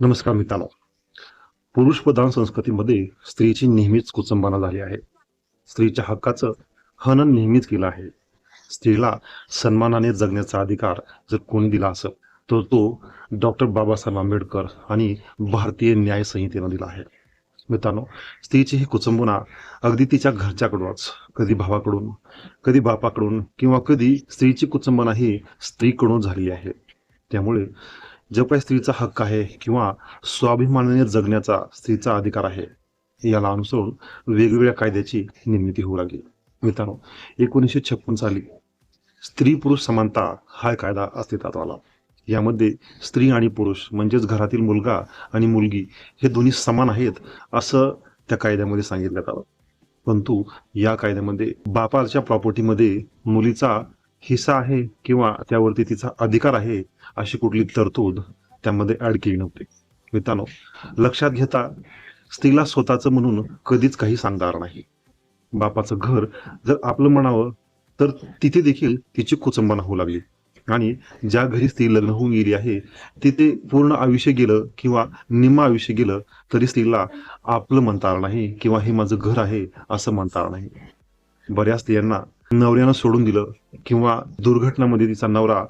नमस्कार मित्रांनो. पुरुष प्रधान संस्कृतीमध्ये स्त्रीची नेहमीच कुचंबना झाली आहे. स्त्रीच्या हक्काचं हनन नेहमीच केलं आहे. स्त्रीला सन्मानाने जगण्याचा अधिकार जर कोणी दिला असं तर तो डॉक्टर बाबासाहेब आंबेडकर आणि भारतीय न्याय संहितेनं दिला आहे. मित्रांनो स्त्रीची ही कुचंबना अगदी तिच्या घरच्याकडूनच कधी भावाकडून कधी बापाकडून किंवा कधी स्त्रीची कुचंबना ही स्त्रीकडून झाली आहे. त्यामुळे जो काही स्त्रीचा हक्क आहे किंवा स्वाभिमानाने जगण्याचा स्त्रीचा अधिकार आहे याला अनुसरून वेगवेगळ्या कायद्याची निर्मिती होऊ लागली. मित्रांनो एकोणीसशे छप्पन साली स्त्री पुरुष समानता हा कायदा अस्तित्वात आला. यामध्ये स्त्री आणि पुरुष म्हणजेच घरातील मुलगा आणि मुलगी हे दोन्ही समान आहेत असं त्या कायद्यामध्ये सांगितलं आलं परंतु या कायद्यामध्ये बापाच्या प्रॉपर्टीमध्ये मुलीचा हिस्सा आहे किंवा त्यावरती तिचा अधिकार आहे अशी कुठली तरतूद त्यामध्ये ऍड केली नव्हती. मित्रांनो लक्षात घेता स्त्रीला स्वतःचं म्हणून कधीच काही सांगणार नाही. बापाचं घर जर आपलं म्हणावं तर तिथे देखील तिची कुचंबना होऊ लागली. आणि ज्या घरी स्त्री लग्न होऊन गेली आहे तिथे पूर्ण आयुष्य गेलं किंवा निम्म आयुष्य गेलं तरी स्त्रीला आपलं म्हणता आलं नाही किंवा हे माझं घर आहे असं म्हणता आलं नाही. बऱ्याच स्त्रियांना नवऱ्यानं सोडून दिलं किंवा दुर्घटनामध्ये तिचा नवरा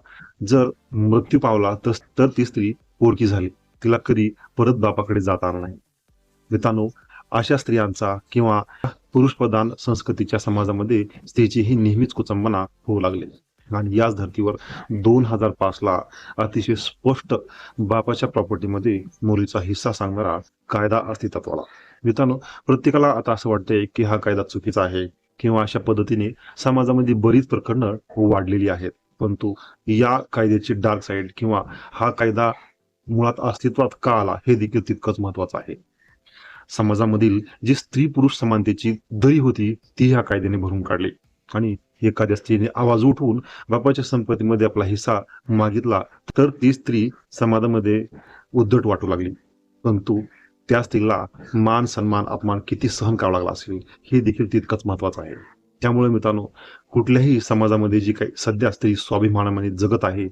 जर मृत्यू पावला तर तर ती स्त्री पोरकी झाली. तिला कधी परत बापाकडे जाता आलं नाही. मित्रांनो अशा स्त्रियांचा किंवा पुरुष प्रधान संस्कृतीच्या समाजामध्ये स्त्रीची ही नेहमीच कुचंबना होऊ लागली. आणि याच धर्तीवर दोन हजार पाच ला अतिशय स्पष्ट बापाच्या प्रॉपर्टीमध्ये मुलीचा हिस्सा सांगणारा कायदा अस्तित्वात आला. मित्रांनो प्रत्येकाला आता असं वाटतंय की हा कायदा चुकीचा आहे. किंवा अशा पद्धतीने समाजामध्ये बरीच प्रकरणं वाढलेली आहेत. परंतु या कायद्याची डार्क साईड किंवा हा कायदा मुळात अस्तित्वात का आला हे देखील तितकंच महत्वाचं आहे. समाजामधील जी स्त्री पुरुष समानतेची दरी होती ती ह्या कायद्याने भरून काढली. आणि एखाद्या स्त्रीने आवाज उठवून बापाच्या संपत्तीमध्ये आपला हिस्सा मागितला तर ती स्त्री समाजामध्ये उद्धट वाटू लागली. परंतु त्या स्त्रीला मान सन्मान अपमान किती सहन करावा लागला असेल हे देखील तितकंच महत्वाचं आहे. त्यामुळे मित्रांनो कुठल्याही समाजामध्ये जी काही सध्या स्त्री स्वाभिमानामध्ये जगत आहे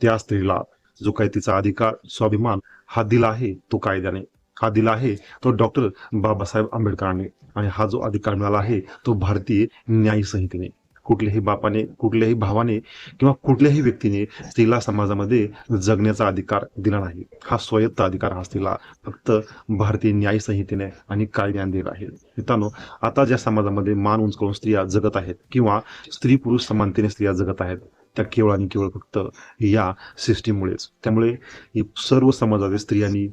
त्या स्त्रीला जो काही तिचा अधिकार स्वाभिमान हा दिला आहे तो कायद्याने. हा दिला आहे तो डॉक्टर बाबासाहेब आंबेडकरांनी. आणि हा जो अधिकार मिळाला आहे तो भारतीय न्याय संहितेने कुठल्याही बापाने कुठल्याही भावाने किंवा कुठल्याही व्यक्तीने स्त्रीला समाजामध्ये जगण्याचा अधिकार दिला नाही. हा स्वायत्त अधिकार हा स्त्रीला फक्त भारतीय न्याय संहितेने आणि कायद्याने दिला आहे. मित्रांनो आता ज्या समाजामध्ये मान उंच करून स्त्रिया जगत आहेत किंवा स्त्री पुरुष समानतेने स्त्रिया जगत आहेत त्या केवळ आणि केवळ फक्त या सिस्टीममुळेच. त्यामुळे सर्व समाजातील स्त्रियांनी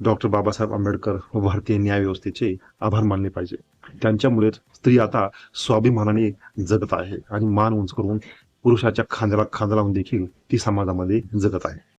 डॉक्टर बाबासाहेब आंबेडकर व भारतीय न्याय व्यवस्थेचे आभार मानले पाहिजे. त्यांच्यामुळेच स्त्री आता स्वाभिमानाने जगत आहे आणि मान उंच करून पुरुषाच्या खांद्याला खांदा लावून देखील ती समाजामध्ये जगत आहे.